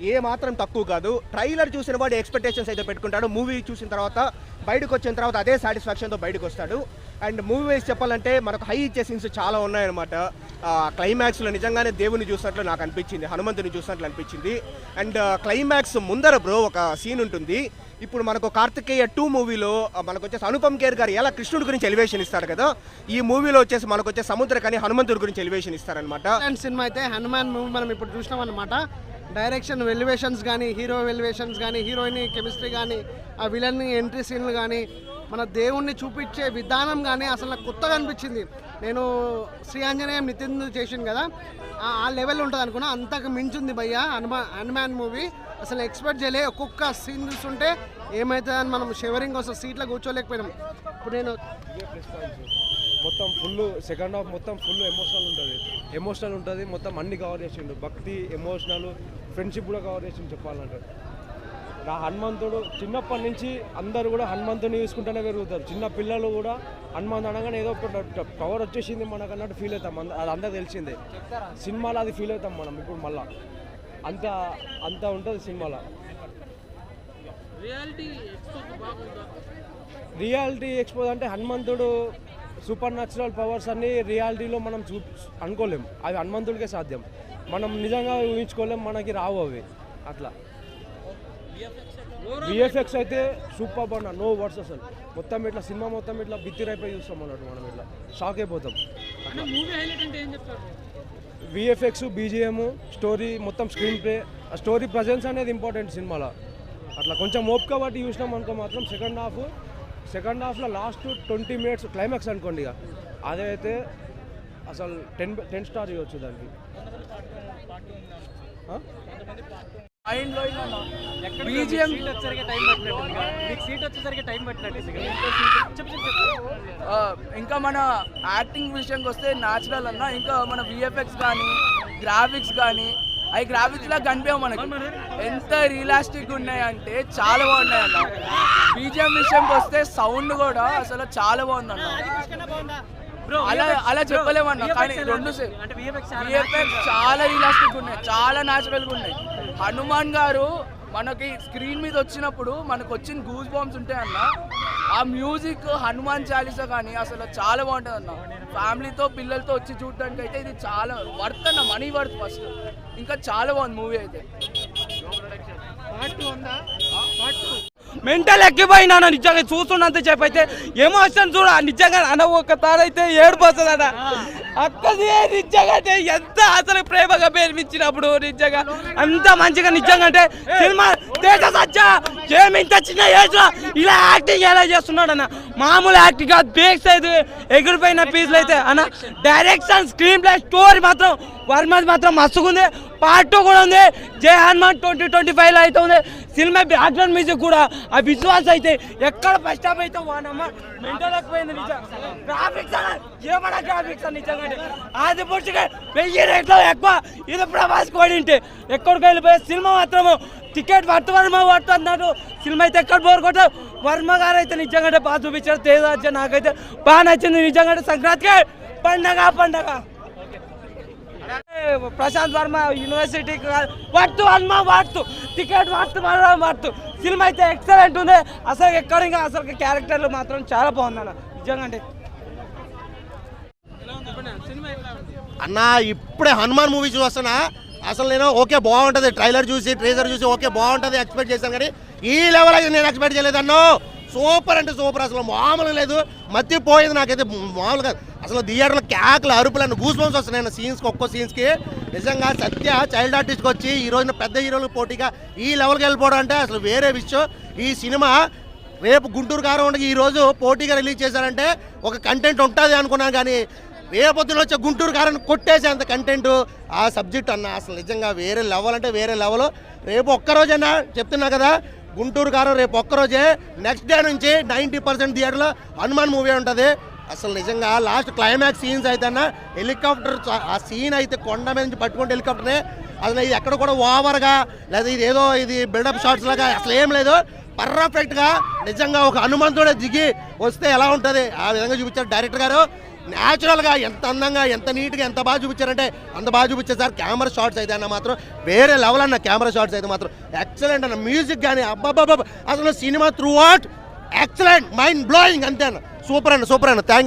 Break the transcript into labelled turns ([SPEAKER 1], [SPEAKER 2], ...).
[SPEAKER 1] ఏ మాత్రం తక్కువ కాదు. ట్రైలర్ చూసిన వాడు ఎక్స్పెక్టేషన్స్ అయితే పెట్టుకుంటాడు. మూవీ చూసిన తర్వాత బయటకు వచ్చిన తర్వాత అదే సాటిస్ఫాక్షన్తో బయటకు వస్తాడు. అండ్ మూవీ వైజ్ చెప్పాలంటే మనకు హై ఇచ్చే సీన్స్ చాలా ఉన్నాయన్నమాట. క్లైమాక్స్లో నిజంగానే దేవుని చూసినట్లు నాకు అనిపించింది హనుమంతుని చూసినట్లు అనిపించింది. అండ్ క్లైమాక్స్ uh, ముందర బ్రో ఒక సీన్ ఉంటుంది. ఇప్పుడు మనకు కార్తికేయ టూ మూవీలో మనకు వచ్చేసి అనుపమ్ కేర్ గారు ఎలా కృష్ణుడి గురించి ఎలివేషన్ ఇస్తారు కదా ఈ మూవీలో వచ్చేసి మనకు వచ్చే సముద్ర కానీ హనుమంతుడి గురించి ఎలివేషన్ ఇస్తారనమాట
[SPEAKER 2] అండ్ సినిమా అయితే హనుమాన్ మూవీ మనం ఇప్పుడు చూసినాం అనమాట డైరెక్షన్ వెలివేషన్స్ కానీ హీరో వెలివేషన్స్ కానీ హీరోయిన్ కెమిస్ట్రీ కానీ ఆ విలన్ ఎంట్రీ సీన్లు కానీ మన దేవుణ్ణి చూపించే విధానం కానీ అసలు నాకు కొత్తగా అనిపించింది. నేను శ్రీ ఆంజనేయం నితిన్ చేసింది కదా ఆ- లెవెల్ ఉంటుంది అనుకున్నా అంతకు మించుంది భయ్య హనుమా హనుమాన్ మూవీ అసలు ఎక్స్పెక్ట్ చేయలే ఒక్కొక్క సీన్ చూస్తుంటే ఏమవుతుందని మనం షివరింగ్ కోసం సీట్లో కూర్చోలేకపోయినాం. ఇప్పుడు నేను
[SPEAKER 3] మొత్తం ఫుల్ సెకండ్ హాఫ్ మొత్తం ఫుల్ ఎమోషనల్ ఉంటుంది. ఎమోషనల్ ఉంటుంది మొత్తం అన్ని కవర్ చేసిండు. భక్తి ఎమోషనల్ ఫ్రెండ్షిప్ కూడా కవర్ చేసిండు చెప్పాలంటే. నా హనుమంతుడు చిన్నప్పటి నుంచి అందరూ కూడా హనుమంతుని చూసుకుంటూనే పెరుగుతారు. చిన్న పిల్లలు కూడా హనుమంతు అనగానే ఏదో పవర్ వచ్చేసింది మనకు అన్నట్టు ఫీల్ అవుతాం అంద- అందరికి తెలిసిందే. సినిమాలో అది ఫీల్ అవుతాం మనం ఇప్పుడు మళ్ళా. అంత అంత ఉంటుంది సినిమాలో. రియాలిటీ ఎక్స్పోజ్ అంటే హనుమంతుడు సూపర్ న్యాచురల్ పవర్స్ అన్ని రియాలిటీలో మనం చూ అనుకోలేం. అవి హనుమంతుడికే సాధ్యం. మనం నిజంగా ఊహించుకోలేం మనకి రావు అవి. అట్లా. విఎఫ్ఎక్స్ అయితే సూపర్ అన్న నో వర్డ్స్ అసలు. మొత్తం ఇట్లా సినిమా మొత్తం ఇట్లా బిత్తిరైపోయి చూస్తాం అన్నట్టు మనం ఇట్లా. షాక్ అయిపోతాం. విఎఫ్ఎక్స్ బీజిఎం స్టోరీ మొత్తం స్క్రీన్ ప్లే ఆ స్టోరీ ప్రజెన్స్ అనేది ఇంపార్టెంట్ సినిమాలో. అట్లా కొంచెం ఓపిక బట్టి చూసినాం అనుకో మాత్రం సెకండ్ హాఫ్ సెకండ్ హాఫ్లో లాస్ట్ ట్వంటీ మినిట్స్ క్లైమాక్స్ అనుకోండి ఇక. అదైతే అసలు టెన్ టెన్ స్టార్ ఇవ్వచ్చు దానికి.
[SPEAKER 4] బీజిఎం ఇంకా. మన యాక్టింగ్ విషయంకి వస్తే న్యాచురల్ అన్న ఇంకా మన విఎఫ్ఎక్స్ కానీ గ్రాఫిక్స్ కానీ అవి గ్రాఫిక్స్ లా కనిపించవు మనకి. ఎంత రియలాస్టిక్ ఉన్నాయంటే చాలా బాగున్నాయి అన్న బీజిఎం విషయంకి వస్తే సౌండ్ కూడా అసలు చాలా బాగుంది? అన్న అలా అలా చెప్పలేమన్నా కానీ రెండు విఎఫ్ఎక్స్ చాలా రియలాస్టిక్ ఉన్నాయి చాలా న్యాచురల్గా ఉన్నాయి. హనుమాన్ గారు మనకి స్క్రీన్ మీద వచ్చినప్పుడు మనకు వచ్చిన గూజ్ బాంబ్స్ ఉంటాయి అన్న. ఆ మ్యూజిక్ హనుమాన్ చాలీసా కానీ అసలు చాలా బాగుంటుంది అన్న ఫ్యామిలీతో పిల్లలతో వచ్చి చూడడానికి అయితే ఇది చాలా వర్త్ అన్న మనీ వర్త్ ఫస్ట్ ఇంకా చాలా బాగుంది మూవీ అయితే.
[SPEAKER 5] మెంటల్ ఎక్కిపోయినా నిజంగా చూస్తున్నంత సేపు అయితే ఎమోషన్ చూడ నిజంగా అన్న ఒక తారైతే ఏడుపు వస్తుంది అన్న అక్కది నిజంగా అంటే ఎంత అసలు ప్రేమగా ప్రేమించినప్పుడు నిజంగా. అంత మంచిగా నిజంగా అంటే సినిమా తేజ సచ్చ ఏమి ఇంత చిన్న ఏజ్ ఇలా యాక్టింగ్ ఎలా చేస్తున్నాడు అన్న మామూలు యాక్ట్ కాదు బేక్స్ అయితే ఎగిరిపోయిన పీస్లు అయితే అన్న డైరెక్షన్ స్క్రీన్ ప్లే స్టోరీ మాత్రం వర్మది మాత్రం మస్తుగుంది. పార్ట్ టూ కూడా ఉంది. జై హనుమాన్ ట్వంటీ ట్వంటీ ఫైవ్లో అయితే ఉంది. సినిమా బ్యాక్గ్రౌండ్ మ్యూజిక్ కూడా ఆ విజువల్స్ అయితే ఎక్కడ ఫస్ట్ హాఫ్ అయితే వానమ్మ మెంటల్ అయిపోయింది నిజం. గ్రాఫిక్స్ గ్రాఫిక్స్ నిజంగా ఆది పురుషుగా వెయ్యి రేట్లో ఎక్కువ. ఇది ప్రభాస్ కోడింటే ఎక్కడికి వెళ్ళిపోయి సినిమా మాత్రము టికెట్ వర్త పడుతున్నారు అన్నారు సినిమా అయితే ఎక్కడ బోర్ కొట్ట వర్మ గారు అయితే నిజంగా బాగా చూపించారు. తేజ నాకైతే బాగా నచ్చింది. నిజంగా సంక్రాంతికి పండగ పండగ. ప్రశాంత్ వర్మ యూనివర్సిటీకి వాడుతు వర్మ వాడుతు టికెట్ వాడుతూ మరణం వాడుతు. సినిమా అయితే ఎక్సలెంట్ ఉంది. అసలు ఎక్కడ ఇంకా అసలు క్యారెక్టర్లు మాత్రం చాలా బాగుంది అన్న. నిజంగా అంటే
[SPEAKER 6] అన్న ఇప్పుడే హనుమాన్ మూవీ చూస్తున్నా అసలు నేను ఓకే బాగుంటుంది. ట్రైలర్ చూసి ట్రేజర్ చూసి ఓకే బాగుంటుంది ఎక్స్పెక్ట్ చేశాను కానీ ఈ లెవెల్ అయితే నేను ఎక్స్పెక్ట్ చేయలేదు అన్నో. సూపర్ అంటే సూపర్ అసలు మామూలు లేదు. మర్చిపోయింది నాకైతే మామూలుగా. అసలు థియేటర్లో క్యాకులు అరుపులు అన్న గూస్ బంప్స్ వస్తున్నాయి సీన్స్కి ఒక్కో సీన్స్కి నిజంగా సత్య చైల్డ్ ఆర్టిస్ట్కి వచ్చి ఈ రోజున పెద్ద హీరోలకు పోటీగా ఈ లెవెల్కి వెళ్ళిపోవడం అంటే అసలు వేరే విషయం. ఈ సినిమా రేపు గుంటూరు కారం ఉండగా ఈరోజు పోటీగా రిలీజ్ చేశారంటే ఒక కంటెంట్ ఉంటుంది అనుకున్నాను కానీ రేపొద్దున వచ్చే గుంటూరు కారం కొట్టేసే అంత కంటెంట్ ఆ సబ్జెక్ట్ అన్న అసలు నిజంగా వేరే లెవెల్ అంటే వేరే లెవెల్ రేపు ఒక్కరోజైనా చెప్తున్నా కదా గుంటూరు కారం రేపు ఒక్కరోజే నెక్స్ట్ డే నుంచి నైంటీ పర్సెంట్ థియేటర్లో హనుమాన్ మూవీ ఉంటుంది. అసలు నిజంగా లాస్ట్ క్లైమాక్స్ సీన్స్ అయితే అన్న హెలికాప్టర్ ఆ సీన్ అయితే కొండ మీద నుంచి పట్టుకుంటే హెలికాప్టర్నే అసలు ఇది ఎక్కడ కూడా ఓవర్గా లేదా ఇది ఏదో ఇది బిల్డప్ షాట్స్ లాగా అసలు ఏం లేదు. పర్ఫెక్ట్గా నిజంగా ఒక హనుమంతుడే దిగి వస్తే ఎలా ఉంటుంది? ఆ విధంగా చూపించారు డైరెక్టర్ గారు. న్యాచురల్గా ఎంత అందంగా ఎంత నీట్గా ఎంత బాగా చూపించారంటే అంత బాగా చూపించారు సార్. కెమెరా షాట్స్ అయితే అన్న మాత్రం వేరే లెవెల్ అన్న కెమెరా షాట్స్ అయితే మాత్రం ఎక్సలెంట్ అన్న మ్యూజిక్ కానీ అబ్బాబాబా అసలు సినిమా throughout excellent. Mind blowing అంతే అన్న. సూపర్ అన్న సూపర్ అన్న. థ్యాంక్